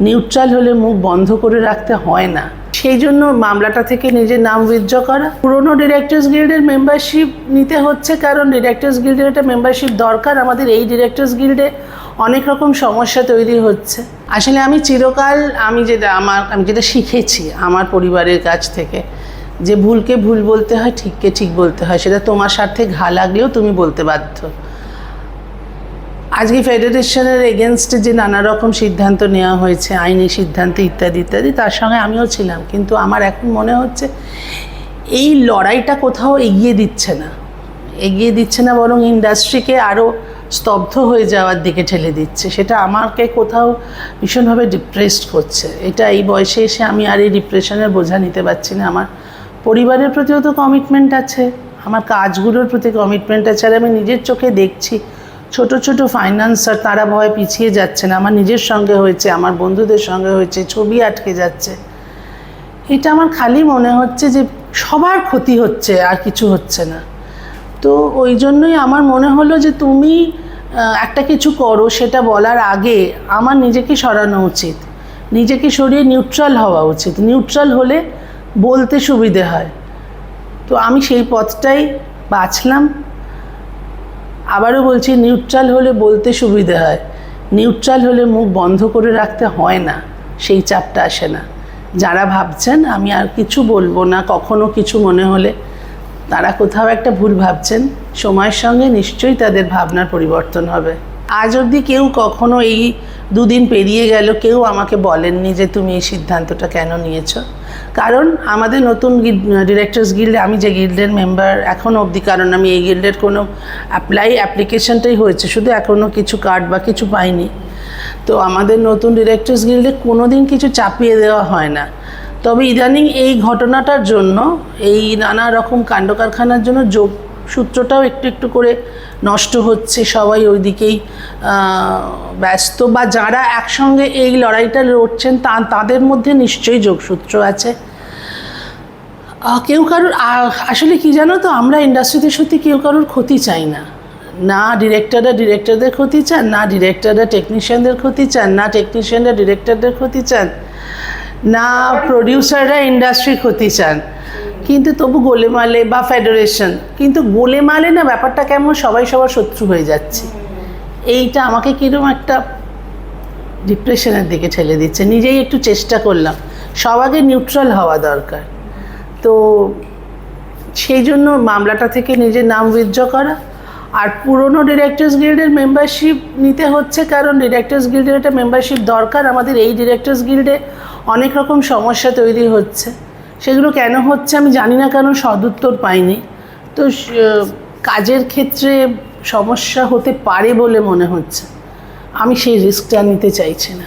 Neutral হলে মুখ বন্ধ করে রাখতে হয় না। সেই জন্য মামলাটা থেকে নিজের নাম উইথড্র করা। পুরনো ডিরেক্টর্স গিল্ডের মেম্বারশিপ নিতে হচ্ছে কারণ ডিরেক্টর্স গিল্ডের একটা মেম্বারশিপ দরকার। আমাদের এই ডিরেক্টর্স গিল্ডে অনেক রকম সমস্যা তৈরি হচ্ছে। আসলে আমি চিরকাল আমি যেটা আমার, আমি যেটা শিখেছি আমার পরিবারের কাছ থেকে, যে ভুলকে ভুল বলতে হয়, ঠিককে ঠিক বলতে হয়, সেটা তোমার স্বার্থে ঘা লাগলেও তুমি বলতে বাধ্য। আজকে ফেডারেশনের এগেনস্টে যে নানা রকম সিদ্ধান্ত নেওয়া হয়েছে, আইনি সিদ্ধান্ত ইত্যাদি ইত্যাদি, তার সঙ্গে আমিও ছিলাম। কিন্তু আমার এখন মনে হচ্ছে এই লড়াইটা কোথাও এগিয়ে দিচ্ছে না। এগিয়ে দিচ্ছে না, বরং ইন্ডাস্ট্রিকে আরও স্তব্ধ হয়ে যাওয়ার দিকে ঠেলে দিচ্ছে। সেটা আমাকে কোথাও ভীষণভাবে ডিপ্রেসড করছে। এটা এই বয়সে এসে আমি আর এই ডিপ্রেশনের বোঝা নিতে পারছি না। আমার পরিবারের প্রতিও তো কমিটমেন্ট আছে। আমার কাজগুলোর প্রতি কমিটমেন্ট আছে। আর আমি নিজের চোখে দেখছি ছোট ছোট ফাইন্যান্সার তারা ভয় পিছিয়ে যাচ্ছে না। আমার নিজের সঙ্গে হয়েছে, আমার বন্ধুদের সঙ্গে হয়েছে, ছবি আটকে যাচ্ছে। এটা আমার খালি মনে হচ্ছে যে সবার ক্ষতি হচ্ছে, আর কিছু হচ্ছে না। তো ওই জন্যই আমার মনে হলো যে তুমি একটা কিছু করো, সেটা বলার আগে আমার নিজেকে সরানো উচিত। নিজেকে সরিয়ে নিউট্রাল হওয়া উচিত। নিউট্রাল হলে বলতে সুবিধে হয়। তো আমি সেই পথটাই বাছলাম। আবারও বলছি নিউট্রাল হলে বলতে সুবিধে হয়। নিউট্রাল হলে মুখ বন্ধ করে রাখতে হয় না, সেই চাপটা আসে না। যারা ভাবছেন, আমি আর কিছু বলব না, কখনো কিছু মনে হলে, তারা কোথাও একটা ভুল ভাবছেন, সময়ের সঙ্গে নিশ্চয়ই তাদের ভাবনার পরিবর্তন হবে। আজ অবধি কেউ কখনো এই দুদিন পেরিয়ে গেল, কেউ আমাকে বলেননি যে তুমি এই সিদ্ধান্তটা কেন নিয়েছো। কারণ আমাদের নতুন ডিরেক্টর্স গিল্ডে আমি যে গিল্ডের মেম্বার এখনও অবধি, কারণ আমি এই গিল্ডের কোনো অ্যাপ্লাই অ্যাপ্লিকেশনটাই হয়েছে, শুধু এখনও কিছু কার্ড বা কিছু পাইনি। তো আমাদের নতুন ডিরেক্টর্স গিল্ডে কোনো দিন কিছু চাপিয়ে দেওয়া হয় না। তবে ইদানিং এই ঘটনাটার জন্য, এই নানা রকম কাণ্ড কারখানার জন্য যোগ সূত্রটাও একটু একটু করে নষ্ট হচ্ছে, সবাই ওই দিকেই ব্যস্ত। বা যারা একসঙ্গে এই লড়াইটা লড়ছেন, তা, তাদের মধ্যে নিশ্চয়ই যোগসূত্র আছে। কেউ কারোর আসলে কি জানো তো, আমরা ইন্ডাস্ট্রিতে সত্যি কেউ কারোর ক্ষতি চাই না। না ডিরেক্টররা ডিরেক্টরদের ক্ষতি চান, না ডিরেক্টররা টেকনিশিয়ানদের ক্ষতি চান, না টেকনিশিয়ানরা ডিরেক্টরদের ক্ষতি চান, না প্রডিউসাররা ইন্ডাস্ট্রির ক্ষতি চান। কিন্তু তবু গোলেমালে বা ফেডারেশন কিন্তু গোলেমালে না ব্যাপারটা কেমন? সবাই সবার শত্রু হয়ে যাচ্ছে। এইটা আমাকে কীরকম একটা ডিপ্রেশনের দিকে ঠেলে দিচ্ছে। নিজেই একটু চেষ্টা করলাম। সব আগে নিউট্রাল হওয়া দরকার। তো সেই জন্য মামলাটা থেকে নিজের নাম উইথড্র করা। আর পুরনো ডিরেক্টর্স গিল্ডের মেম্বারশিপ নিতে হচ্ছে কারণ ডিরেক্টর্স গিল্ডের একটা মেম্বারশিপ দরকার। আমাদের এই ডিরেক্টর্স গিল্ডে অনেক রকম সমস্যা তৈরি হচ্ছে। সেগুলো কেন হচ্ছে আমি জানি না কেন সদুত্তর পাইনি। তো কাজের ক্ষেত্রে সমস্যা হতে পারে বলে মনে হচ্ছে। আমি সেই রিস্কটা নিতে চাইছি না।